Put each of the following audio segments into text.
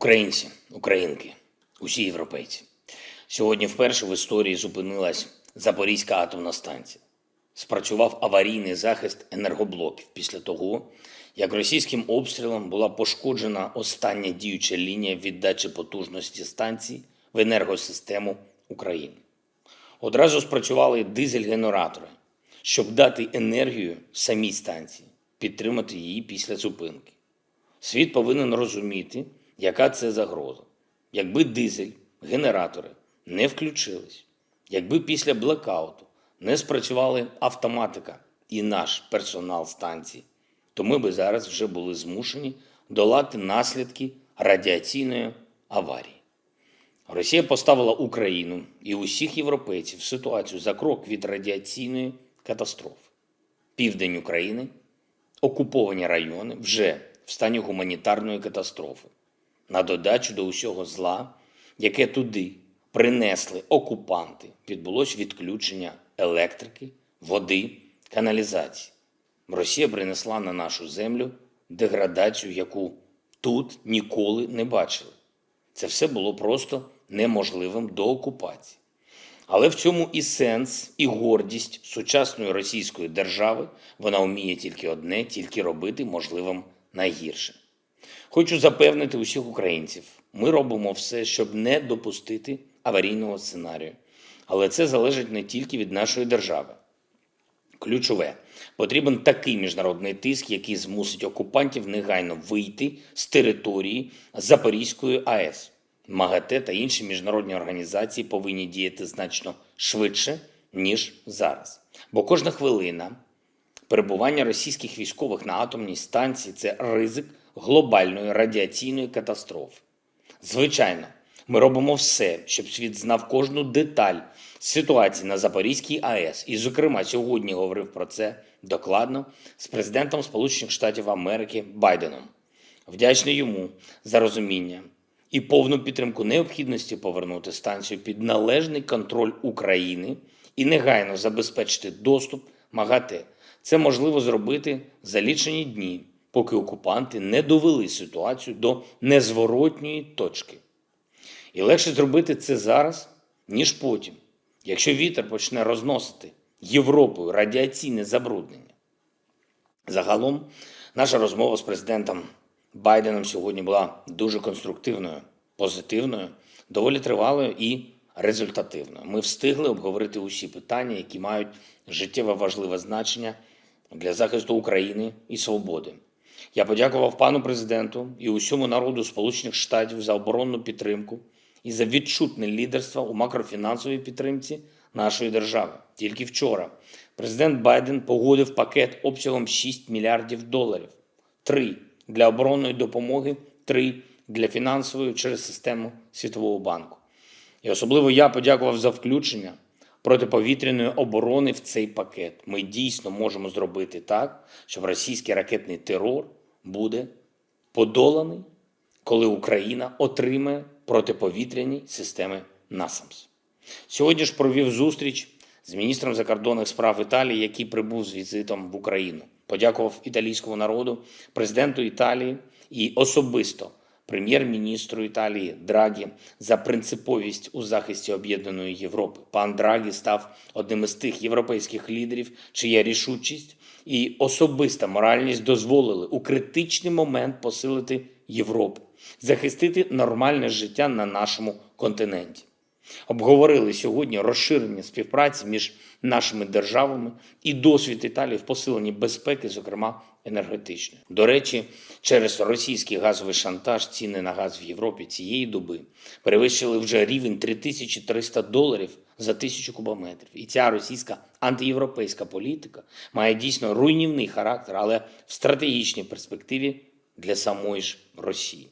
Українці, українки, усі європейці. Сьогодні вперше в історії зупинилась Запорізька атомна станція. Спрацював аварійний захист енергоблоків після того, як російським обстрілом була пошкоджена остання діюча лінія віддачі потужності станції в енергосистему України. Одразу спрацювали дизель-генератори, щоб дати енергію самій станції, підтримати її після зупинки. Світ повинен розуміти, яка це загроза. Якби дизель, генератори не включились, якби після блекауту не спрацювали автоматика і наш персонал станції, то ми би зараз вже були змушені долати наслідки радіаційної аварії. Росія поставила Україну і усіх європейців в ситуацію за крок від радіаційної катастрофи. Південь України, окуповані райони вже в стані гуманітарної катастрофи. На додачу до усього зла, яке туди принесли окупанти, відбулось відключення електрики, води, каналізації. Росія принесла на нашу землю деградацію, яку тут ніколи не бачили. Це все було просто неможливим до окупації. Але в цьому і сенс, і гордість сучасної російської держави. Вона вміє тільки одне, тільки робити можливим найгірше. Хочу запевнити усіх українців, ми робимо все, щоб не допустити аварійного сценарію. Але це залежить не тільки від нашої держави. Ключове потрібен такий міжнародний тиск, який змусить окупантів негайно вийти з території Запорізької АЕС. МАГАТЕ та інші міжнародні організації повинні діяти значно швидше, ніж зараз. Бо кожна хвилина перебування російських військових на атомній станції це ризик глобальної радіаційної катастрофи. Звичайно, ми робимо все, щоб світ знав кожну деталь ситуації на Запорізькій АЕС. І, зокрема, сьогодні говорив про це докладно з президентом Сполучених Штатів Америки Байденом. Вдячний йому за розуміння і повну підтримку необхідності повернути станцію під належний контроль України і негайно забезпечити доступ МАГАТЕ. Це можливо зробити за лічені дні, поки окупанти не довели ситуацію до незворотньої точки. І легше зробити це зараз, ніж потім, якщо вітер почне розносити Європою радіаційне забруднення. Загалом, наша розмова з президентом Байденом сьогодні була дуже конструктивною, позитивною, доволі тривалою і результативною. Ми встигли обговорити усі питання, які мають життєво важливе значення для захисту України і свободи. Я подякував пану президенту і усьому народу Сполучених Штатів за оборонну підтримку і за відчутне лідерство у макрофінансовій підтримці нашої держави. Тільки вчора президент Байден погодив пакет обсягом 6 мільярдів доларів. Три для оборонної допомоги, три для фінансової через систему Світового банку. І особливо я подякував за включення протиповітряної оборони в цей пакет. Ми дійсно можемо зробити так, щоб російський ракетний терор буде подоланий, коли Україна отримає протиповітряні системи НАСАМС. Сьогодні ж провів зустріч з міністром закордонних справ Італії, який прибув з візитом в Україну. Подякував італійському народу, президенту Італії і особисто прем'єр-міністру Італії Драгі за принциповість у захисті об'єднаної Європи. Пан Драгі став одним із тих європейських лідерів, чия рішучість і особиста моральність дозволили у критичний момент посилити Європу, захистити нормальне життя на нашому континенті. Обговорили сьогодні розширення співпраці між нашими державами і досвід Італії в посиленні безпеки, зокрема енергетичної. До речі, через російський газовий шантаж ціни на газ в Європі цієї доби перевищили вже рівень 3300 доларів за тисячу кубометрів. І ця російська антиєвропейська політика має дійсно руйнівний характер, але в стратегічній перспективі для самої ж Росії.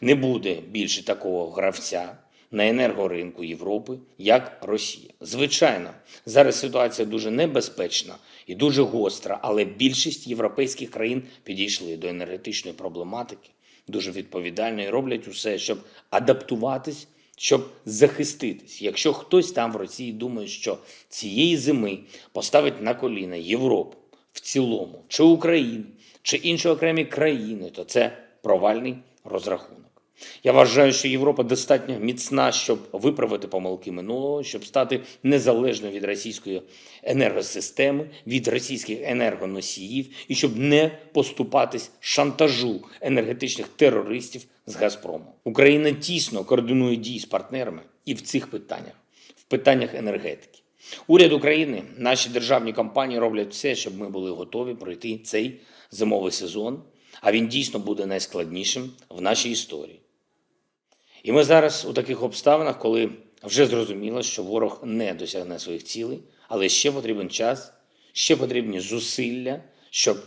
Не буде більше такого гравця на енергоринку Європи, як Росія. Звичайно, зараз ситуація дуже небезпечна і дуже гостра, але більшість європейських країн підійшли до енергетичної проблематики дуже відповідально і роблять усе, щоб адаптуватись, щоб захиститись. Якщо хтось там в Росії думає, що цієї зими поставить на коліна Європу в цілому, чи Україну, чи інші окремі країни, то це провальний розрахунок. Я вважаю, що Європа достатньо міцна, щоб виправити помилки минулого, щоб стати незалежною від російської енергосистеми, від російських енергоносіїв і щоб не поступатись шантажу енергетичних терористів з Газпрому. Україна тісно координує дії з партнерами і в цих питаннях, в питаннях енергетики. Уряд України, наші державні компанії роблять все, щоб ми були готові пройти цей зимовий сезон, а він дійсно буде найскладнішим в нашій історії. І ми зараз у таких обставинах, коли вже зрозуміло, що ворог не досягне своїх цілей, але ще потрібен час, ще потрібні зусилля, щоб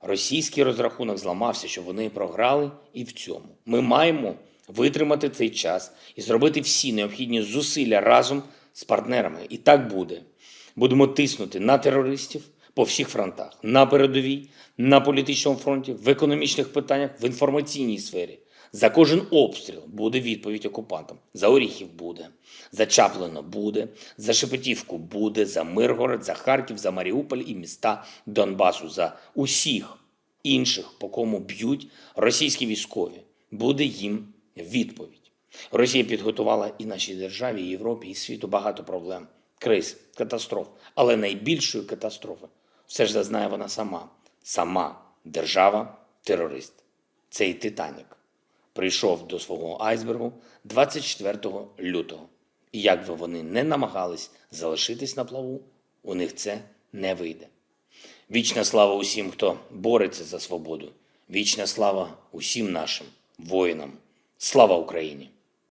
російський розрахунок зламався, щоб вони програли і в цьому. Ми маємо витримати цей час і зробити всі необхідні зусилля разом з партнерами. І так буде. Будемо тиснути на терористів по всіх фронтах: на передовій, на політичному фронті, в економічних питаннях, в інформаційній сфері. За кожен обстріл буде відповідь окупантам. За Оріхів буде, за Чаплино буде, за Шепетівку буде, за Миргород, за Харків, за Маріуполь і міста Донбасу, за усіх інших, по кому б'ють російські військові. Буде їм відповідь. Росія підготувала і нашій державі, і Європі, і світу багато проблем, криз, катастроф. Але найбільшої катастрофи все ж зазнає вона сама. Сама держава-терорист. Цей Титанік прийшов до свого айсбергу 24 лютого. І як би вони не намагались залишитись на плаву, у них це не вийде. Вічна слава усім, хто бореться за свободу. Вічна слава усім нашим воїнам. Слава Україні!